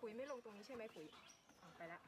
ปุ๋ยไม่ลงตรงนี้ใช่ไหมปุ๋ยอะไปละ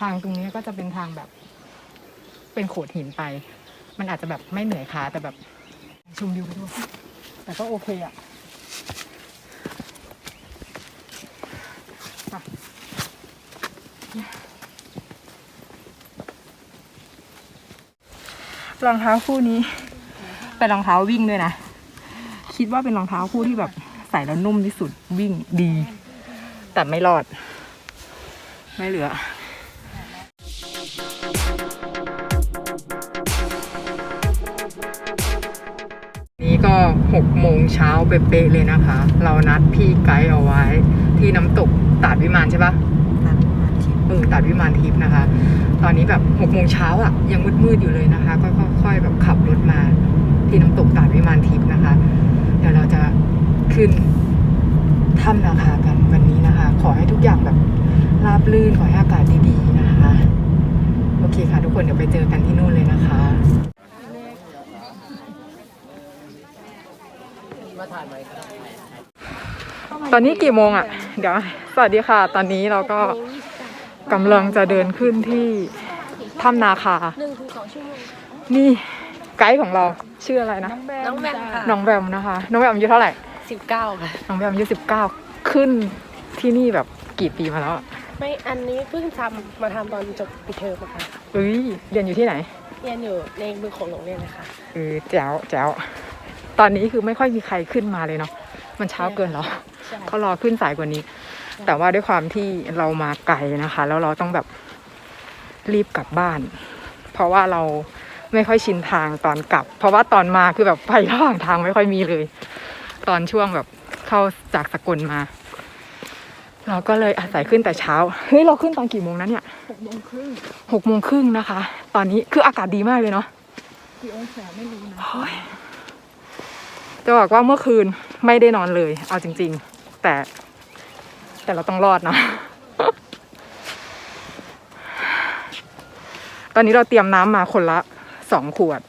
ทางตรงนี้ก็จะเป็นทางแบบ เป็นโขดหินไป มันอาจจะแบบไม่เหนื่อยขาแต่แบบชมวิวไปด้วยแต่ก็โอเคอะ รองเท้าคู่นี้ เป็นรองเท้าวิ่งด้วยนะ คิดว่าเป็นรองเท้าคู่ที่แบบใส่แล้วนุ่มที่สุดวิ่งดี แต่ไม่รอด ไม่เหลือนี่ก็หกโมงเช้าเป๊ะเลยนะคะ เรานัดพี่ไกด์เอาไว้ ที่น้ำตกตาดวิมานใช่ปะ เออตาดวิมานทิพย์นะคะ ตอนนี้แบบหกโมงเช้าอะยังมืดๆอยู่เลยนะคะ ก็ค่อยๆแบบขับรถมาที่น้ำตกตาดวิมานทิพย์นะคะ เดี๋ยวเราจะขึ้นถ้ำนาคากันวันนี้นะคะ ขอให้ทุกอย่างแบบราบรื่นขอให้อากาศดีๆนะคะ โอเคค่ะทุกคนเดี๋ยวไปเจอกันที่นู่นเลยนะคะ ตอนนี้กี่โมงอะ เดี๋ยว สวัสดีค่ะ ตอนนี้เราก็ กำลังจะเดินขึ้นที่ถ้ำนาคาหนึ่งถึงสองชั่วโมงนี่ไกด์ของเราชื่ออะไรนะ น้องแบมค่ะน้องแบมนะคะ น้องแบมอายุเท่าไหร่ สิบเก้าค่ะ น้องแบมอายุสิบเก้าขึ้นที่นี่แบบกี่ปีมาแล้วอะไม่อันนี้เพิ่งทำมาทำตอนจบปีเทอมอะค่ะเอ้ยเรียนอยู่ที่ไหน เรียนอยู่ในบึงโขงหลงเนี่ยนะคะเออแจ๋วแจ๋วตอนนี้คือไม่ค่อยมีใครขึ้นมาเลยเนาะมันเช้าเกินเหรอใช่เขารอขึ้นสายกว่านี้ แต่ว่าด้วยความที่เรามาไกลนะคะ แล้วเราต้องแบบรีบกลับบ้าน เพราะว่าเราไม่ค่อยชินทางตอนกลับ เพราะว่าตอนมาคือแบบไประหว่างทางไม่ค่อยมีเลย ตอนช่วงแบบเข้าจากสกลมา เราก็เลยอาศัยขึ้นแต่เช้าเฮ้ยเราขึ้นตอนกี่โมงนะเนี่ยหกโมงครึ่งหกโมงครึ่งนะคะ ตอนนี้คืออากาศดีมากเลยเนาะกี่องศาไม่รู้นะจะบอกว่าเมื่อคืนไม่ได้นอนเลย เอาจริง ๆ แต่ แต่เราต้องรอดนะตอนนี้เราเตรียมน้ำมาคนละสองขวด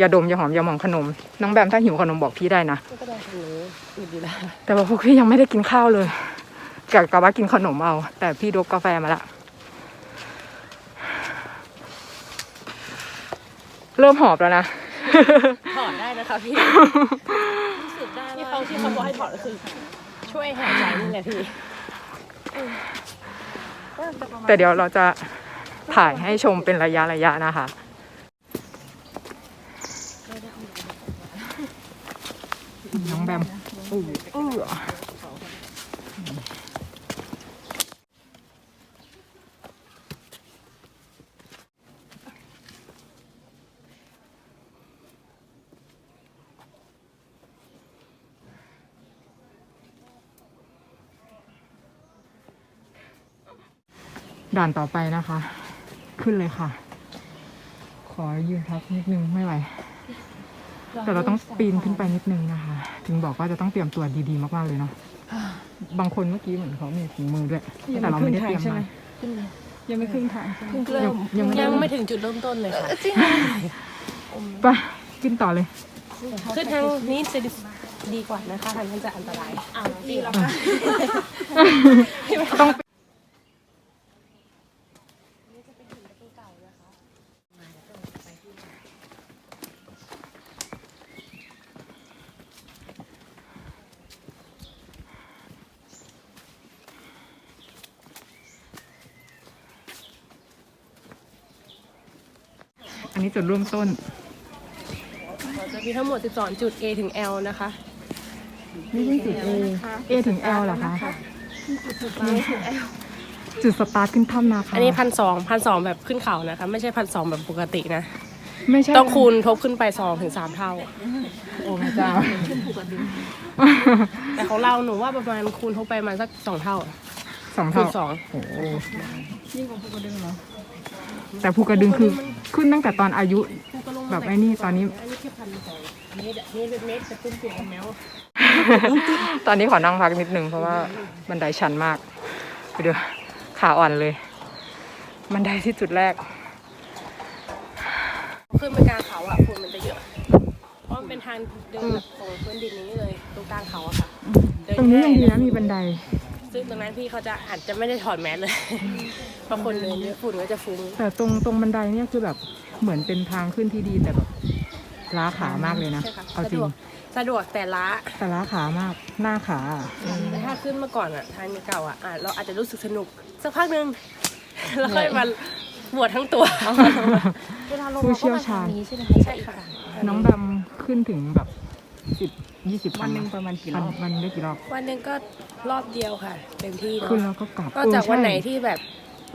ยาดมยาหอมยาหมองขนม น้องแบมถ้าหิวขนมบอกพี่ได้นะก็ได้ทางนี้อยู่ดีแล้วแต่ว่าพวกพี่ยังไม่ได้กินข้าวเลยกะกะว่ากินขนมเอา แต่พี่ดกกาแฟมาละเริ่มหอบแล้วนะถอดได้นะคะพี่ที่เขาที่เขาบอกให้ถอดก็คือ ช่วยหายใจนี่แหละพี่แต่เดี๋ยวเราจะถ่ายให้ชมเป็นระยะระยะนะคะ น้องแบมอู้อู้ ด่านต่อไปนะคะ ขึ้นเลยค่ะ ขอยืนพักนิดนึงไม่ไหวแต่เราต้องปีนขึ้นไปนิดนึงนะคะ ถึงบอกว่าจะต้องเตรียมตัวดีๆมากๆเลยเนาะบางคนเมื่อกี้เหมือนเขามีถุงมือด้วยแต่เราไม่ได้เตรียมมายังไม่ครึ่งทางเพิ่งเริ่มยังไม่ยังเริ่มไม่ถึงจุดเริ่มต้นเลยค่ะไปขึ้นต่อเลยขึ้นทางนี้จะดีกว่านะคะทางนั้นจะอันตรายอ้าวดีแล้วต้อง อันนี้จุดเริ่มต้น จะมีทั้งหมด 12 จุด A ถึง L นะคะ นี่เป็นจุด A A ถึง L เหรอคะ จุดสตาร์ทขึ้นถ้ำนาคาอันนี้พันสองพันสองแบบขึ้นเขานะคะ ไม่ใช่พันสองแบบปกตินะ ไม่ใช่ต้องคูณทบขึ้นไปสองถึงสามเท่า โอ้พระเจ้า แต่ของเราหนูว่าประมาณคูณทบไปประมาณสักสองเท่าสองคูเท่าณสอง โอ้โห แต่ภูกระดึงคือขึ้นตั้งแต่ตอนอายุ แบบไอ้นี่ตอนนี้อันนี้แค่พันสองเมตรอะเมตรเมตรจะตุ้มเปียกแมวตอนนี้ขอนั่งพักนิดนึงเพราะว่าบันไดชันมากไปดูขาอ่อนเลย บันไดที่จุดแรก ขึ้นไปกลางเขาอะฝุ่นมันจะเยอะเพราะมันเป็นทางเดินแบบของพื้นดินนี้เลยตรงกลางเขาอะค่ะเดิตรงนี้ยังดีง่านะมีบันได ซึ่งตรงนั้นพี่เขาจะอาจจะไม่ได้ถอดแมสเลย เพราะคนเดินเยอะฝุ่นก็จะฟุ้งแต่ตรงตรงบันไดเนี่ยคือแบบเหมือนเป็นทางขึ้นที่ดีแต่แบบล้าขามากเลยนะ ใช่ค่ะเอาสะจริดงวกสะดวกแต่ล้าแต่ล้าขามากหน้าขาอะแต่ถ้าขึ้นมาก่อนอะทางเก่าอะอะเราอาจจะรู้สึกสนุกสักพักหนึ่งแล้วค่อยมาปวดทั้งตัว เวลาลงผู้เราก็เชี่ยวมาชาทางญนี้ใช่ไหมคะใช่ค่ะ น้องแบมขึ้นถึงแบบสิบยี่สิบวันหนึ่งประมาณกี่รอบวันได้กี่รอบวันหนึ่งก็รอบเดียวค่ะเต็มที่เนาะขึ้นแล้วก็กลับนอกจากเออใช่วันไหนที่แบบ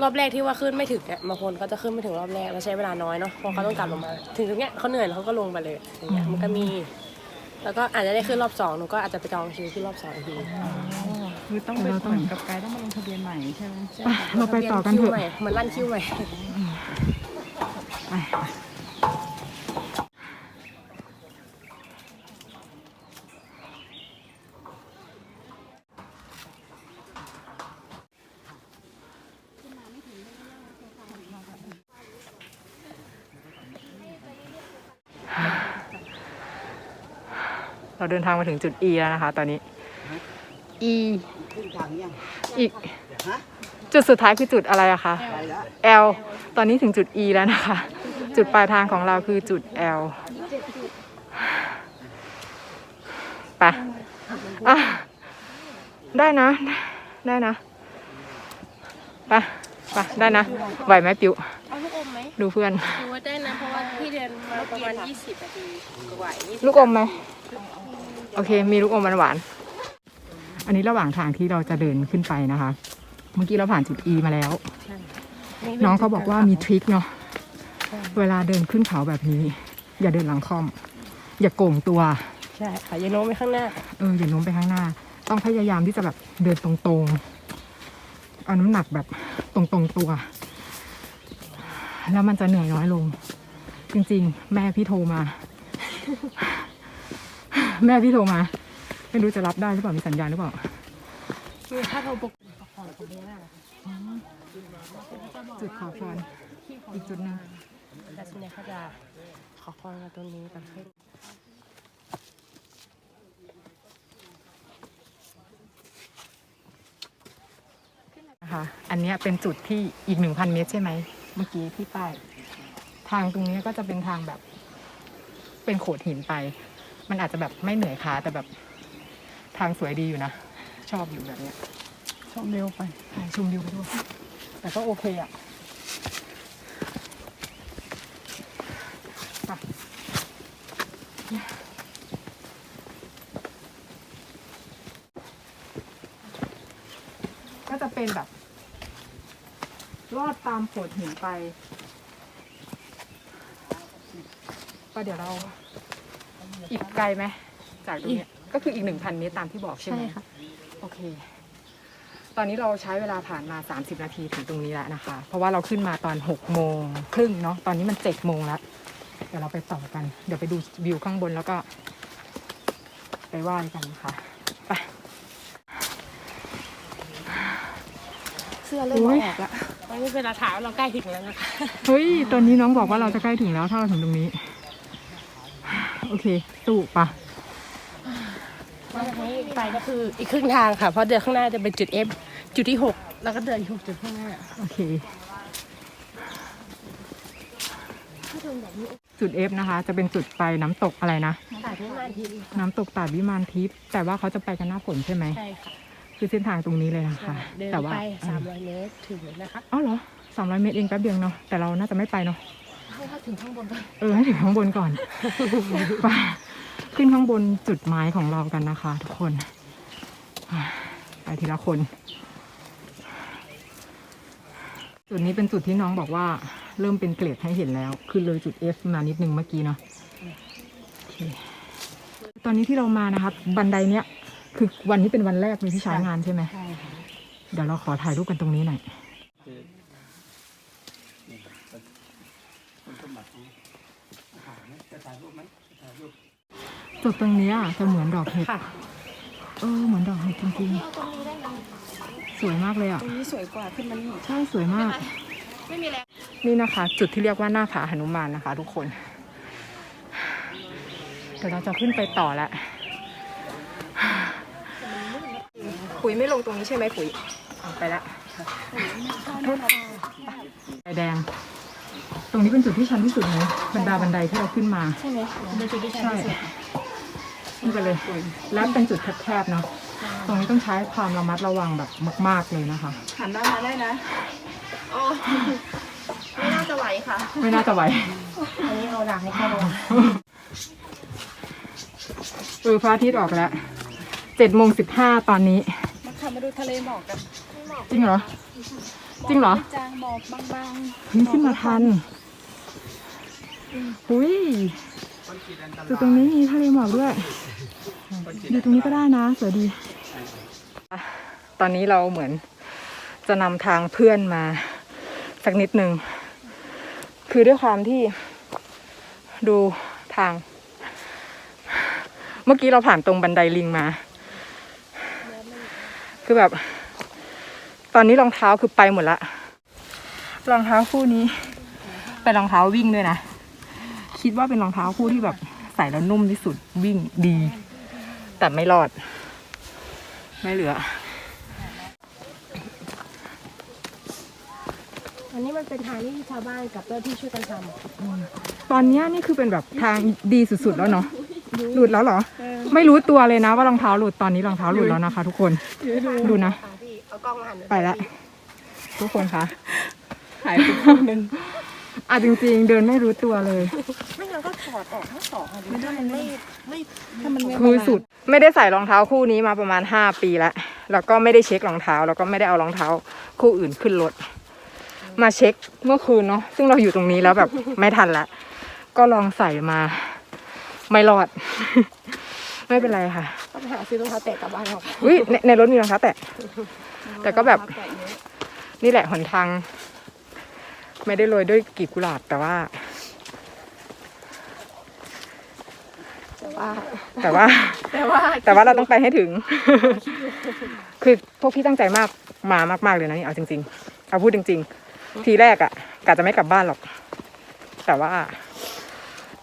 รอบแรกที่ว่าขึ้นไม่ถึงเนี่ยบางคนก็จะขึ้นไม่ถึงรอบแรกแล้วใช้เวลาน้อยเนาะเพราะเขาต้องกลับลงมา ถึงตรงเนี้ยเขาเหนื่อยแล้วเขาก็ลงไปเลยอย่างเงี้ยมันก็มี แล้วก็อาจจะได้ขึ้นรอบสองหนูก็อาจจะไปจองคิวขึ้นรอบสองอีกทีคือต้องไปเหมือนกับไกด์ต้องมาลงทะเบียนใหม่ใช่ไหมใช่ไปค่ะเราไปต่อกันเถอะคิวใหม่เหมือนลั่นคิวใหม่ เราเดินทางมาถึงจุด E แล้วนะคะ ตอนนี้ E อีกจุดสุดท้ายคือจุดอะไรอะคะ L ตอนนี้ถึงจุด E แล้วนะคะ จุดปลายทางของเราคือจุด L ไปอะได้นะ ได้นะไปไปได้นะไหวไหมปิวเอาลูกอมไหมดูเพื่อน ดูว่าได้นะ เพราะว่าพี่เดินมาประมาณ 20นาทีกว่าๆลูกอมไหม โอเค มีลูกอมหวานๆอันนี้ระหว่างทางที่เราจะเดินขึ้นไปนะคะ เมื่อกี้เราผ่านจุด E มาแล้ว น้องเขาบอกว่ามีทริคเนาะเวลาเดินขึ้นเขาแบบนี้ อย่าเดินหลังค่อม อย่าโก่งตัว ใช่ค่ะอยาโน้มไปข้างหน้า เอออย่าโน้มไปข้างหน้า ต้องพยายามที่จะแบบเดินตรงๆ เอาน้ำหนักแบบตรงๆตัว แล้วมันจะเหนื่อยน้อยลง จริงๆ แม่พี่โทรมา แม่พี่โทรมา ไม่รู้จะรับได้หรือเปล่า มีสัญญาณหรือเปล่ามีถ้าเราปกจุดขอพรอีกจุดหนึ่งแต่ส่วนใหญ่เขาจะขอพรกันตรงนี้กันขึ้นะคะอันนี้เป็นจุดที่อีกหนึ่งพันเมตรใช่ไหม เมื่อกี้ที่ป้าย ทางตรงนี้ก็จะเป็นทางแบบ เป็นโขดหินไป มันอาจจะแบบไม่เหนื่อยขาแต่แบบทางสวยดีอยู่นะ ชอบอยู่แบบเนี้ยชมเร็วไปใช่ชมวิวไปด้วย แต่ก็โอเคอะไปก็จะเป็นแบบลอดตามโขดหินไปก็เดี๋ยวเรา อีกไกลไหมจากตรงเนี้ยก็คืออีกหนึ่งพันเมตรตามที่บอกใช่ไหมใช่ค่ะโอเค ตอนนี้เราใช้เวลาผ่านมา 30 นาทีถึงตรงนี้แล้วนะคะ เพราะว่าเราขึ้นมาตอน6โมงครึ่งเนาะตอนนี้มัน7โมงแล้วเดี๋ยวเราไปต่อกัน เดี๋ยวไปดูวิวข้างบนแล้วก็ ไปไหว้กันค่ะไปเสื้อเริ่มเอาออกแล้วตอนนี้เป็นราถามเราใกล้ถึงแล้วนะคะเฮ้ยตอนนี้น้องบอกว่าเราจะใกล้ถึงแล้วถ้าเราถึงตรงนี้ โอเค สู้ปะแล้วจากนี้ไปก็คืออีกครึ่งทางค่ะ เพราะเดินข้างหน้าจะเป็นจุด F จุดที่ 6 แล้วก็เดินอีกหกจุดข้างหน้า โอเค จุด F นะคะ จะเป็นจุดไปน้ำตกอะไรนะ แต่ที่มาทีน้ำตกตาดวิมานทิพย์แต่ว่าเขาจะไปกันหน้าฝนใช่ไหม ใช่ค่ะคือเส้นทางตรงนี้เลยนะคะ เดินแต่ว่าไป 300 เมตรถึงนะคะอ๋อเหรอสามร้อยเมตรเองแป๊บเดียวเนาะแต่เราน่าจะไม่ไปเนาะ ให้ถ้าถึงข้างบนก็เออให้ถึงข้างบนก่อน ไปขึ้นข้างบนจุดหมายของเรากันนะคะ ทุกคน ไปทีละคน จุดนี้เป็นจุดที่น้องบอกว่า เริ่มเป็นเกรดให้เห็นแล้วคือเลยจุด F มานิดนึงเมื่อกี้เนาะโอเคตอนนี้ที่เรามานะครับบันไดเนี้ยคือวันนี้เป็นวันแรกเลยที่ใช้งานใช่ไหมใช่ค่ะเดี๋ยวเราขอถ่ายรูปกันตรงนี้หน่อย จุดตรงเนี้ยจะเหมือนดอกเห็ดค่ะ เออเหมือนดอกเห็ดจริงๆ สวยมากเลยอะ ตรงนี้สวยกว่าขึ้นมานี่ใช่สวยมากตไม่มีแรงนี่นะคะ จุดที่เรียกว่าหน้าผาหนุมานนะคะ ทุกคน เดี๋ยวเราจะขึ้นไปต่อแล้วปุ๋ยไม่ลงตรงนี้ใช่ไหมปุ๋ยเอาไปละไฟแดง ตรงนี้เป็นจุดที่ชันที่สุดเลยบรรดาบันไดที่เราขึ้นมาใช่ไหมเป็นจุดที่ชันใช่ที่สุดขึ้นไปเลย แล้วเป็นจุดแคบๆเนาะตรงนี้ต้องใช้ความระมัดระวังแบบมาก ๆเลยนะคะหันด้านมาได้นะโอ้ไม่น่าจะไหวค่ะ ไม่น่าจะไหวอันนี้เอาหลังให้เข้าลงเออพระอาทิตย์ออกแล้วเจ็ดโมงสิบห้าตอนนี้มาขับมาดูทะเลหมอกกันจริงเหรอ จริงเหรอ จางหมอกบางเฮ้ยขึ้นมาทันอุ้ยจุดตรงนี้มีทะเลหมอกด้วย อยู่ตรงนี้ก็ได้นะสวยดี ตอนนี้เราเหมือนจะนำทางเพื่อนมาสักนิดหนึ่ง คือด้วยความที่ดูทาง เมื่อกี้เราผ่านตรงบันไดลิงมา คือแบบ ตอนนี้รองเท้าคือไปหมดละ รองเท้าคู่นี้ เป็นรองเท้าวิ่งด้วยนะ คิดว่าเป็นรองเท้าคู่ที่แบบใส่แล้วนุ่มที่สุดวิ่งดี แต่ไม่รอด ไม่เหลือ อันนี้มันเป็นทางที่ชาวบ้านกับเจ้าที่ช่วยกันทตอนเนี้ยนี่คือเป็นแบบทางดีสุดๆแล้วเนาะหลุดแล้วเหรอ ไม่รู้ตัวเลยนะว่ารองเท้าหลุดตอนนี้รองเท้าหลุดแล้วนะคะ ทุกคนดูนะำค่ะพี่เอา กล้องมาหันไปละทุกคนคะๆหายไปข้างหนึ่งอะจริงๆ เดินไม่รู้ตัวเลย ไม่งั้นก็ถอดออกทั้งสองอันนี้ถ้ามันไม่ไม่ถ้ามันไม่คือสุด ไม่ได้ใส่รองเท้าคู่นี้มาประมาณห้าปีแล้วแล้วก็ไม่ได้เช็ครองเท้า แล้วก็ไม่ได้เอารองเท้าคู่อื่นขึ้นรถ มาเช็คเมื่อคืนเนาะซึ่งเราอยู่ตรงนี้แล้วแบบไม่ทันละ ก็ลองใส่มา ไม่รอด ไม่เป็นไรค่ะก็ไปหาซื้อรองเท้าแตะกลับบ้านออกอุ้ยในในรถมีรองเท้าแตะ แต่ก็แบบนี่แหละหนทาง ไม่ได้โรยด้วยกลีบกุหลาบแต่ว่าว่า แต่ว่า แต่ว่า แต่ว่าเราต้องไปให้ถึง คือพวกพี่ตั้งใจมากมามาก ๆเลยนะนี่เอาจริง ๆ เอาพูดจริง ๆ ทีแรกอะ่ะกะจะไม่กลับบ้านหรอก แต่ว่า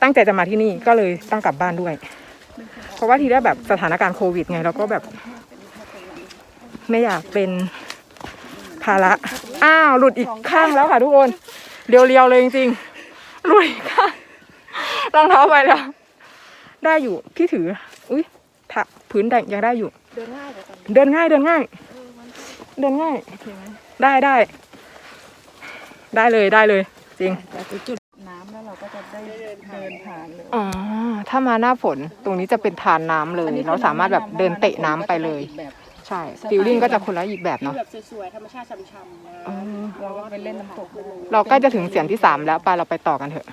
ตั้งใจจะมาที่นี่ก็เลยต้องกลับบ้านด้วย เพราะว่าทีแรกแบบสถานการณ์โควิดไงเราก็แบบ ไม่อยากเป็นภาระอ้าวหลุดอีกข้างแล้วค่ะทุกคนเรียวๆเลยจริงๆหลุดอีกข้างรองเท้าไปแล้ว ได้อยู่พี่ถือ อุ้ยถ้าพื้นแดงยังได้อยู่ เดินง่ายกว่ากันเดินง่ายเดินง่ายเดินง่ายได้ได้ ได้เลยได้เลย จริงแต่จุดน้ำแล้วเราก็จะได้เดินผ่านเลยอ๋อถ้ามาหน้าฝนตรงนี้จะเป็นทานน้ำเลย เราสามารถแบบเดินเตะน้ำไปเลยแบบ ใช่ฟิลลิ่งก็จะคนละอีกแบบเนาะแบบสวยๆธรรมชาติช่ำๆนะเออเราก็ไปเล่นน้ำตกเราใกล้จะถึงเสียงที่สามแล้วไปเราไปต่อกันเถอะ